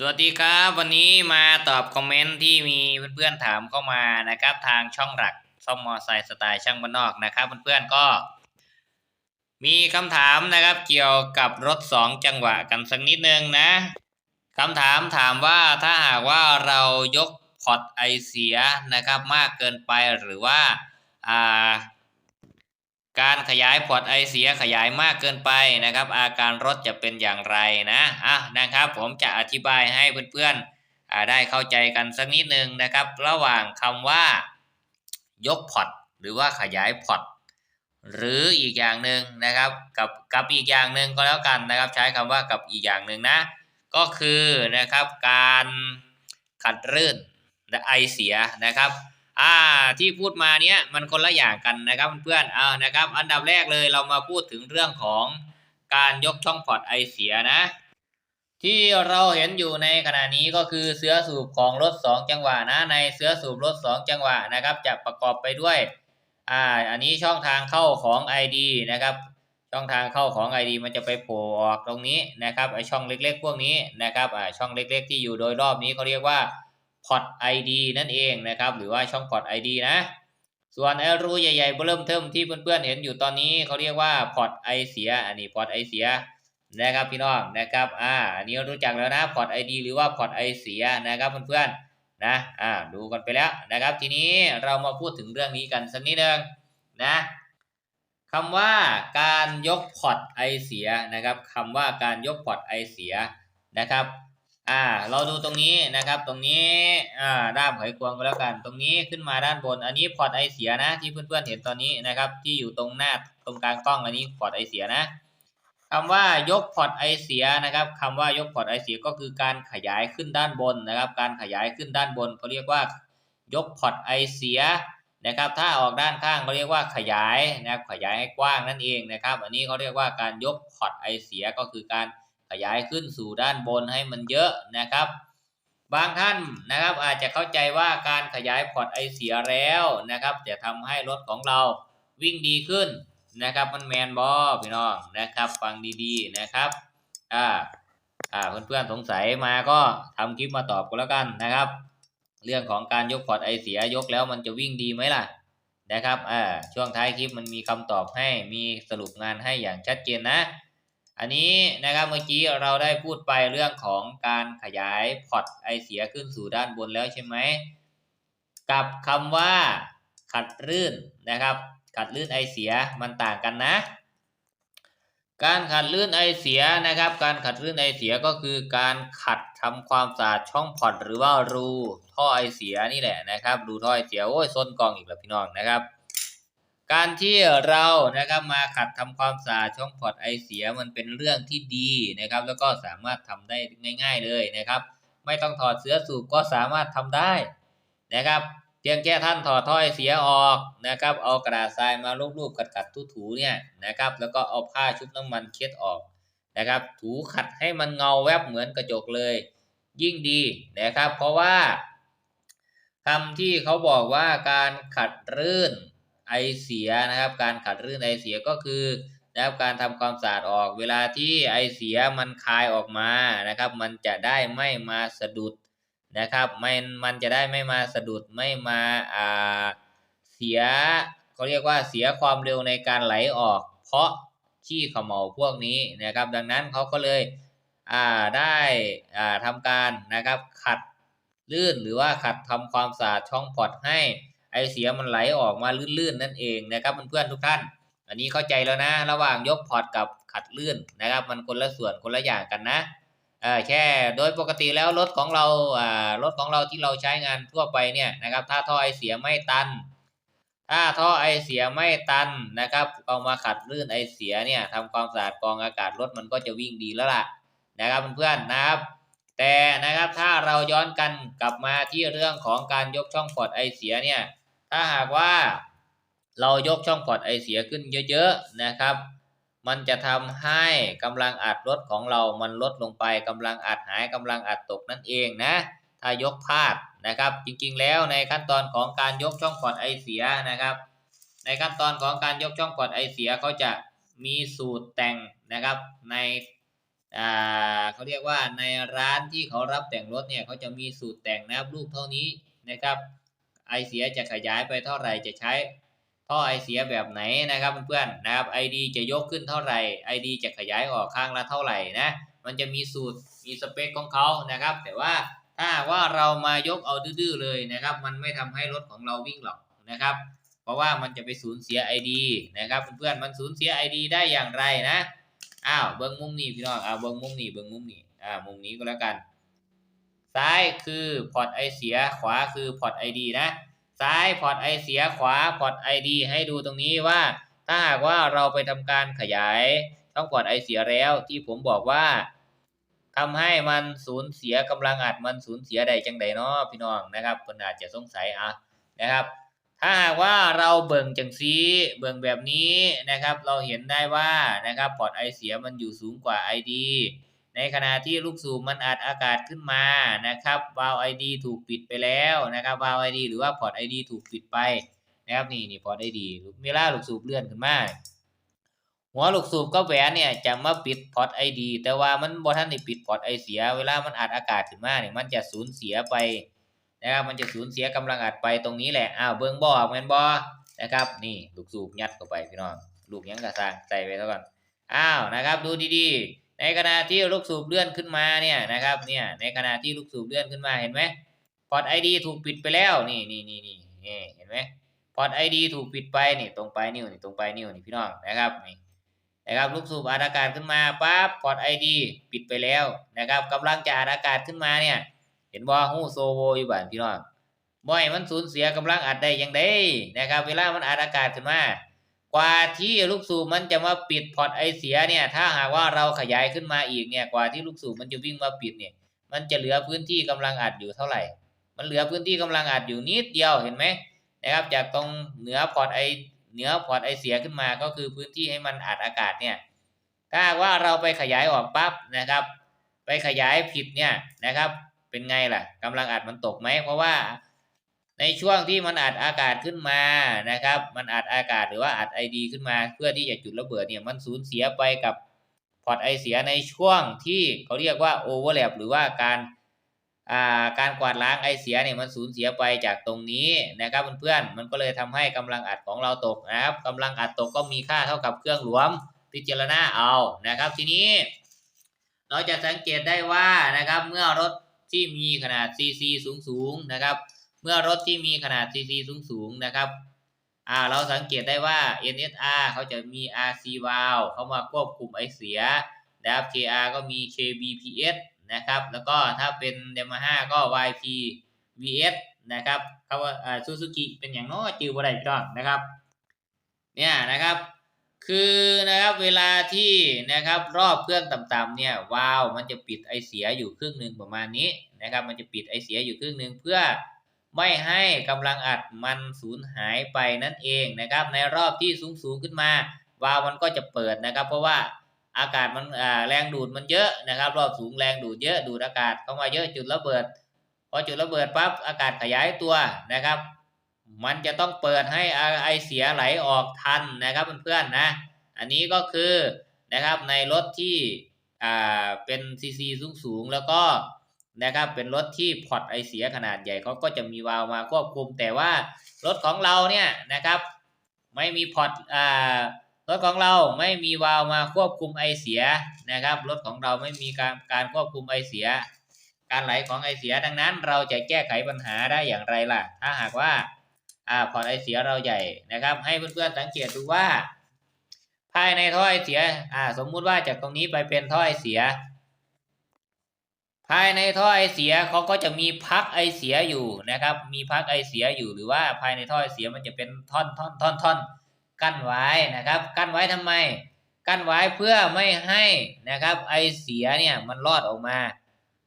สวัสดีครับ วันนี้มาตอบคอมเมนต์ที่มีเพื่อนๆถามเข้ามานะครับ ทางช่องหลักซ่อมมอไซค์สไตล์ช่างบ้านนอกนะครับ เพื่อนๆก็ มีคำถามนะครับเกี่ยวกับรถสองจังหวะกันสักนิดนึงนะคำถามถามว่าถ้าหากว่าเรายกพอร์ตไอเสียนะครับมากเกินไปหรือว่าอ่า การขยายพอร์ตไอเสียขยายมากเกินไปนะครับ อาการรถจะเป็นอย่างไรนะอะนะครับ ผมจะอธิบายให้เพื่อนๆได้เข้าใจกันสักนิดนึงนะครับ ระหว่างคำว่า ยกพอร์ตหรือว่าขยายพอร์ตหรืออีกอย่างหนึ่งนะครับกับกับอีกอย่างหนึ่งก็แล้วกันนะครับ ใช้คำว่ากับอีกอย่างหนึ่งนะ ก็คือนะครับการขัดรื่นและไอเสียนะครับ อ่าที่พูดมาเนี้ยมันคนละอย่างกันนะครับเพื่อนๆเอานะครับ อันดับแรกเลยเรามาพูดถึงเรื่องของการยกช่องพอร์ตไอเสียนะ ที่เราเห็นอยู่ในขณะนี้ก็คือเสื้อสูบของรถ 2 จังหวะนะ ในเสื้อสูบรถ 2 จังหวะนะครับ จะประกอบไปด้วยอ่าอันนี้ช่องทางเข้าของ ID นะครับ ช่องทางเข้าของ ID มันจะไปโผล่ออกตรงนี้นะครับไอช่องเล็ก ๆ พวกนี้นะครับอ่าช่องเล็ก ๆ ที่อยู่โดยรอบนี้เขาเรียกว่า พอร์ต ID นั่นเองนะครับ หรือว่าช่องพอร์ต ID นะ ส่วนไอรูใหญ่ๆเริ่มเทิมที่เพื่อนๆเห็นอยู่ตอนนี้เขาเรียกว่าพอร์ตไอเสีย อันนี้พอร์ตไอเสียนะครับพี่น้องนะครับ อ่า อันนี้รู้จักแล้วนะพอร์ต ID หรือว่าพอร์ตไอเสียนะครับเพื่อนๆนะ อ่า ดูกันไปแล้วนะครับ ทีนี้เรามาพูดถึงเรื่องนี้กันสักนิดนึงนะคำว่าการยกพอร์ตไอเสียนะครับคำว่าการยกพอร์ตไอเสียนะครับ อ่า เราดูตรงนี้นะครับ ตรงนี้ อ่า ด้ามไขควงก็แล้วกัน ตรงนี้ขึ้นมาด้านบน อันนี้พอร์ตไอเสียนะที่เพื่อนๆเห็นตอนนี้นะครับ ที่อยู่ตรงหน้าตรงกลางกล้องอันนี้พอร์ตไอเสียนะคำว่ายกพอร์ตไอเสียนะครับคำว่ายกพอร์ตไอเสียก็คือการขยายขึ้นด้านบนนะครับ การขยายขึ้นด้านบนเขาเรียกว่ายกพอร์ตไอเสียนะครับ ถ้าออกด้านข้างเขาเรียกว่าขยายนะครับ ขยายให้กว้างนั่นเองนะครับ อันนี้เขาเรียกว่าการยกพอร์ตไอเสียก็คือการ ขยายขึ้นสู่ด้านบนให้มันเยอะนะครับ บางท่านนะครับอาจจะเข้าใจว่าการขยายพอร์ตไอเสียแล้วนะครับ จะทำให้รถของเราวิ่งดีขึ้นนะครับมันแมนบอพี่น้องนะครับฟังดีๆนะครับอ่าอ่าเพื่อนๆสงสัยมาก็ทำคลิปมาตอบกันแล้วกันนะครับ เรื่องของการยกพอร์ตไอเสียยกแล้วมันจะวิ่งดีไหมล่ะนะครับอ่าช่วงท้ายคลิปมันมีคำตอบให้มีสรุปงานให้อย่างชัดเจนนะ อันนี้นะครับเมื่อกี้เราได้พูดไปเรื่องของการขยายพอร์ตไอเสียขึ้นสู่ด้านบนแล้วใช่ไหมกับคำว่า ขัดลื่นนะครับ ขัดลื่นไอเสียมันต่างกันนะ การขัดลื่นไอเสียนะครับ การขัดลื่นไอเสียก็คือการขัดทำความสะอาดช่องพอร์ตหรือว่ารูท่อไอเสียนี่แหละนะครับรูท่อไอเสียโอ้ยส้นกองอีกแล้วพี่น้องนะครับ การที่เรานะครับมาขัดทำความสะอาดช่องพอร์ตไอเสียมันเป็นเรื่องที่ดีนะครับ แล้วก็สามารถทำได้ง่าย ๆเลยนะครับ ไม่ต้องถอดเสื้อสูบก็สามารถทำได้นะครับ เพียงแค่ท่านถอดท่อไอเสียออกนะครับ เอากระดาษทรายมาลูบๆกัดๆถูๆเนี่ยนะครับ แล้วก็เอาผ้าชุบน้ำมันเช็ดออกนะครับ ถูขัดให้มันเงาแวบเหมือนกระจกเลย ยิ่งดีนะครับ เพราะว่าคำที่เขาบอกว่าการขัดรื่น ไอเสียนะครับ การขัดรื่นไอเสียก็คือนะครับการทำความสะอาดออกเวลาที่ไอเสียมันคายออกมานะครับ มันจะได้ไม่มาสะดุดนะครับไม่มันจะได้ไม่มาสะดุดไม่มาอ่าเสียเขาเรียกว่าเสียความเร็วในการไหลออก เพราะขี้ขมเหลาพวกนี้นะครับ ดังนั้นเขาก็เลยอ่าได้อ่าทำการนะครับขัดลื่นหรือว่าขัดทำความสะอาดช่องพอร์ตให้ ไอเสียมันไหลออกมาลื่นๆนั่นเองนะครับเพื่อนๆทุกท่าน อันนี้เข้าใจแล้วนะ ระหว่างยกพอร์ตกับขัดลื่นนะครับ มันคนละส่วนคนละอย่างกันนะแค่โดยปกติแล้วรถของเรารถของเราที่เราใช้งานทั่วไปเนี่ยนะครับ ถ้าท่อไอเสียไม่ตัน ถ้าท่อไอเสียไม่ตันนะครับเอามาขัดลื่นไอเสียเนี่ยทำความสะอาดกองอากาศรถมันก็จะวิ่งดีแล้วล่ะนะครับเพื่อนๆนะครับ แต่นะครับถ้าเราย้อนกันกลับมาที่เรื่องของการยกช่องพอร์ตไอเสียเนี่ย ถ้าหากว่าเรายกช่องพอร์ตไอเสียขึ้นเยอะๆนะครับ มันจะทำให้กำลังอัดรถของเรามันลดลงไปกำลังอัดหายกำลังอัดตกนั่นเองนะ ถ้ายกพลาดนะครับ จริงๆแล้วในขั้นตอนของการยกช่องพอร์ตไอเสียนะครับ ในขั้นตอนของการยกช่องพอร์ตไอเสียเขาจะมีสูตรแต่งนะครับในเขาเรียกว่าในร้านที่เขารับแต่งรถเนี่ยเขาจะมีสูตรแต่งนะครับลูกเท่านี้นะครับ ไอเสียจะขยายไปเท่าไหร่จะใช้ท่อไอเสียแบบไหนนะครับเพื่อนๆนะครับ ID จะยกขึ้นเท่าไหร่ ID จะขยายออกข้างละเท่าไหร่นะมันจะมีสูตรมีสเปคของเขานะครับ แต่ว่าถ้าว่าเรามายกเอาดื้อๆเลยนะครับ มันไม่ทำให้รถของเราวิ่งหรอกนะครับ เพราะว่ามันจะไปสูญเสีย ID นะครับเพื่อนๆมันสูญเสีย ID ได้อย่างไรนะอ้าวเบิ้งมุมนี้พี่น้องอ้าวเบิ้งมุมนี้เบิ้งมุมนี้อ่ามุมนี้ก็แล้วกัน ซ้ายคือพอร์ตไอเสียขวาคือพอร์ตไอดีนะ ซ้ายพอร์ตไอเสียขวาพอร์ตไอดีให้ดูตรงนี้ว่า ถ้าหากว่าเราไปทำการขยายช่องพอร์ตไอเสียแล้วที่ผมบอกว่าทำให้มันสูญเสียกำลังอัดมันสูญเสียใดจังใดเนาะพี่น้องนะครับคนอาจจะสงสัยอะนะครับ ถ้าหากว่าเราเบิ่งจังซีเบิ่งแบบนี้นะครับ เราเห็นได้ว่านะครับพอร์ตไอเสียมันอยู่สูงกว่า ID ในขณะที่ลูกสูบมันอัดอากาศขึ้นมานะครับวาล์ว ID ถูกปิดไปแล้วนะครับวาล์ว ID หรือว่าพอร์ต ID ถูกปิดไปนะครับนี่นี่พอร์ต ID เวลาลูกสูบเลื่อนขึ้นมาหัวลูกสูบก็แหวนเนี่ยจะมาปิดพอร์ต ID แต่ว่ามันบ่ทันได้ปิดพอร์ตไอเสีย เวลามันอัดอากาศขึ้นมาเนี่ยมันจะสูญเสียไปนะครับมันจะสูญเสียกำลังอัดไปตรงนี้แหละอ้าวเบิ้งบ่อแมนบ่อนะครับนี่ลูกสูบยัดเข้าไปพี่น้องลูกยังกระสร้างใส่ไปซะก่อนอ้าวนะครับดูดีๆ ในขณะที่ลูกสูบเลื่อนขึ้นมาเนี่ยนะครับเนี่ยในขณะที่ลูกสูบเลื่อนขึ้นมาเห็นไหมพอร์ตไอดีถูกปิดไปแล้วนี่นี่นี่นี่เห็นไหมพอร์ตไอดีถูกปิดไปนี่ตรงปลายนิ้วนี่ตรงปลายนิ้วนี่พี่น้องนะครับนี่นะครับลูกสูบอัดอากาศขึ้นมาปั๊บพอร์ตไอดีปิดไปแล้วนะครับกำลังจะอัดอากาศขึ้นมาเนี่ย เห็นบ่ฮู้โซโวอยู่บ้านพี่น้องบ่ให้มันสูญเสียกำลังอัดได้ยังไดนะครับ เวลามันอัดอากาศขึ้นมา กว่าที่ลูกสูบมันจะมาปิดพอร์ตไอเสียเนี่ย ถ้าหากว่าเราขยายขึ้นมาอีกเนี่ย กว่าที่ลูกสูบมันจะวิ่งมาปิดเนี่ย มันจะเหลือพื้นที่กำลังอัดอยู่เท่าไหร่ มันเหลือพื้นที่กำลังอัดอยู่นิดเดียวเห็นไหมนะครับ จากตรงเหนือพอร์ตไอเหนือพอร์ตไอเสียขึ้นมาก็คือพื้นที่ให้มันอัดอากาศเนี่ย ถ้าว่าเราไปขยายออกปั๊บนะครับ ไปขยายผิดเนี่ยนะครับ เป็นไงล่ะกำลังอัดมันตกไหมเพราะว่า ในช่วงที่มันอัดอากาศขึ้นมานะครับ มันอัดอากาศหรือว่าอัดไอดีขึ้นมาเพื่อที่จะจุดระเบิดเนี่ยมันสูญเสียไปกับพอร์ตไอเสียในช่วงที่เขาเรียกว่าโอเวอร์แลปหรือว่าการอ่าการกวาดล้างไอเสียเนี่ยมันสูญเสียไปจากตรงนี้นะครับเพื่อนๆมันก็เลยทำให้กำลังอัดของเราตกนะครับกำลังอัดตกก็มีค่าเท่ากับเครื่องหลวมพิจารณาเอานะครับ ทีนี้ เราจะสังเกตได้ว่านะครับเมื่อรถที่มีขนาด CC สูงสูงๆนะครับ มื่อรถที่มีขนาด CC สูงสูงๆนะครับอ่าเราสังเกตได้ว่า NSR เขาจะมี RC valve เข้ามาควบคุมไอเสียนะครับ KR ก็มี KBPS นะครับ แล้วก็ถ้าเป็น Yamaha ก็ YPVS นะครับเขาว่าอ่า Suzuki เป็นอย่างน้อยจือบ่ได้พี่น้องนะครับ เนี่ยนะครับคือนะครับเวลาที่นะครับรอบเครื่องต่ำๆเนี่ยวาล์วมันจะปิดไอเสียอยู่ครึ่งหนึ่งประมาณนี้นะครับ มันจะปิดไอเสียอยู่ครึ่งหนึ่งเพื่อ ไม่ให้กำลังอัดมันสูญหายไปนั่นเองนะครับ ในรอบที่สูงสูงๆขึ้นมา วาล์วมันก็จะเปิดนะครับ เพราะว่าอากาศมันแรงดูดมันเยอะนะครับ รอบสูงแรงดูดเยอะดูดอากาศเข้ามาเยอะจุดระเบิดพอจุดระเบิดปั๊บอากาศขยายตัวนะครับ มันจะต้องเปิดให้ไอเสียไหลออกทันนะครับเพื่อนๆนะ อันนี้ก็คือนะครับในรถที่เป็นซีซีสูงสูงๆแล้วก็ นะครับ เป็นรถที่พอร์ตไอเสียขนาดใหญ่เขาก็จะมีวาล์วมาควบคุม แต่ว่ารถของเราเนี่ยนะครับ ไม่มีพอร์ตอ่ารถของเราไม่มีวาล์วมาควบคุมไอเสียนะครับ รถของเราไม่มีการการควบคุมไอเสีย การไหลของไอเสียดังนั้น เราจะแก้ไขปัญหาได้อย่างไรล่ะ ถ้าหากว่าอ่าพอร์ตไอเสียเราใหญ่นะครับ ให้เพื่อนๆสังเกตดูว่า ภายในท่อไอเสียอ่าสมมุติว่าจากตรงนี้ไปเป็นท่อไอเสีย ภายในท่อไอเสียเขาก็จะมีพักไอเสียอยู่นะครับ มีพักไอเสียอยู่หรือว่าภายในท่อไอเสียมันจะเป็นท่อนท่อนท่อนท่อนกั้นไว้นะครับ กั้นไว้ทำไม กั้นไว้เพื่อไม่ให้นะครับไอเสียเนี่ยมันรอดออกมา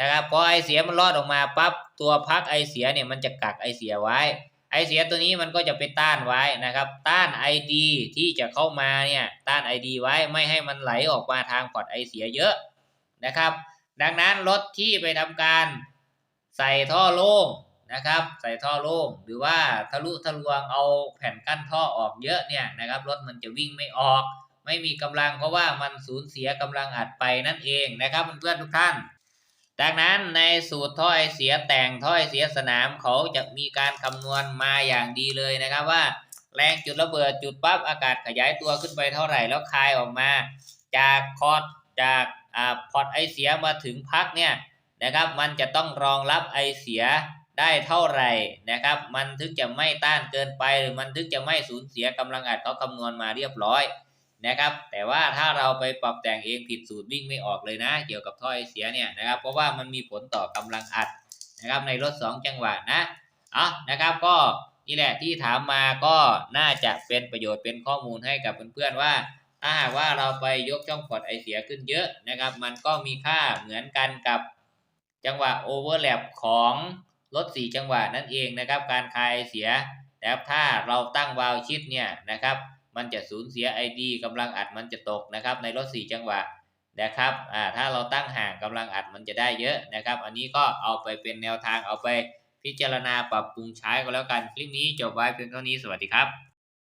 นะครับพอไอเสียมันรอดออกมาปั๊บตัวพักไอเสียเนี่ยมันจะกักไอเสียไว้ ไอเสียตัวนี้มันก็จะไปต้านไว้นะครับ ต้านไอดีที่จะเข้ามาเนี่ยต้านไอดีไว้ไม่ให้มันไหลออกมาทางพอร์ตไอเสียเยอะนะครับ ดังนั้นรถที่ไปทำการใส่ท่อโล่งนะครับ ใส่ท่อโล่งหรือว่าทะลุทะลวงเอาแผ่นกั้นท่อออกเยอะเนี่ยนะครับรถมันจะวิ่งไม่ออก ไม่มีกำลังเพราะว่ามันสูญเสียกำลังอัดไปนั่นเองนะครับเพื่อนๆทุกท่านดังนั้นในสูตรถ้อยเสียแต่งถ้อยเสียสนามเขาจะมีการคำนวณมาอย่างดีเลยนะครับว่า แรงจุดระเบิดจุดปั๊บอากาศขยายตัวขึ้นไปเท่าไหร่แล้วคายออกมา จากคอร์ดจาก พอร์ตไอเสียมาถึงพักเนี่ยนะครับ มันจะต้องรองรับไอเสียได้เท่าไหร่นะครับ มันถึงจะไม่ต้านเกินไปหรือมันถึงจะไม่สูญเสียกำลังอัดเขาคำนวณมาเรียบร้อยนะครับ แต่ว่าถ้าเราไปปรับแต่งเองผิดสูตรวิ่งไม่ออกเลยนะ เกี่ยวกับท่อไอเสียเนี่ยนะครับ เพราะว่ามันมีผลต่อกำลังอัดนะครับในรถสองจังหวะนะเอานะครับก็นี่แหละที่ถามมาก็น่าจะเป็นประโยชน์เป็นข้อมูลให้กับเพื่อนๆว่า ถ้าหากว่าเราไปยกช่องพอร์ตไอเสียขึ้นเยอะนะครับ มันก็มีค่าเหมือนกันกับจังหวะโอเวอร์แลปของรถ4จังหวะนั่นเองนะครับ การคายไอเสียแต่ถ้าเราตั้งวาล์วชิดเนี่ยนะครับ มันจะสูญเสีย ID กำลังอัดมันจะตกนะครับ ในรถ4จังหวะนะครับอ่าถ้าเราตั้งห่างกำลังอัดมันจะได้เยอะนะครับ อันนี้ก็เอาไปเป็นแนวทางเอาไปพิจารณาปรับปรุงใช้ก็แล้วกัน คลิปนี้จบไว้เพียงเท่านี้สวัสดีครับ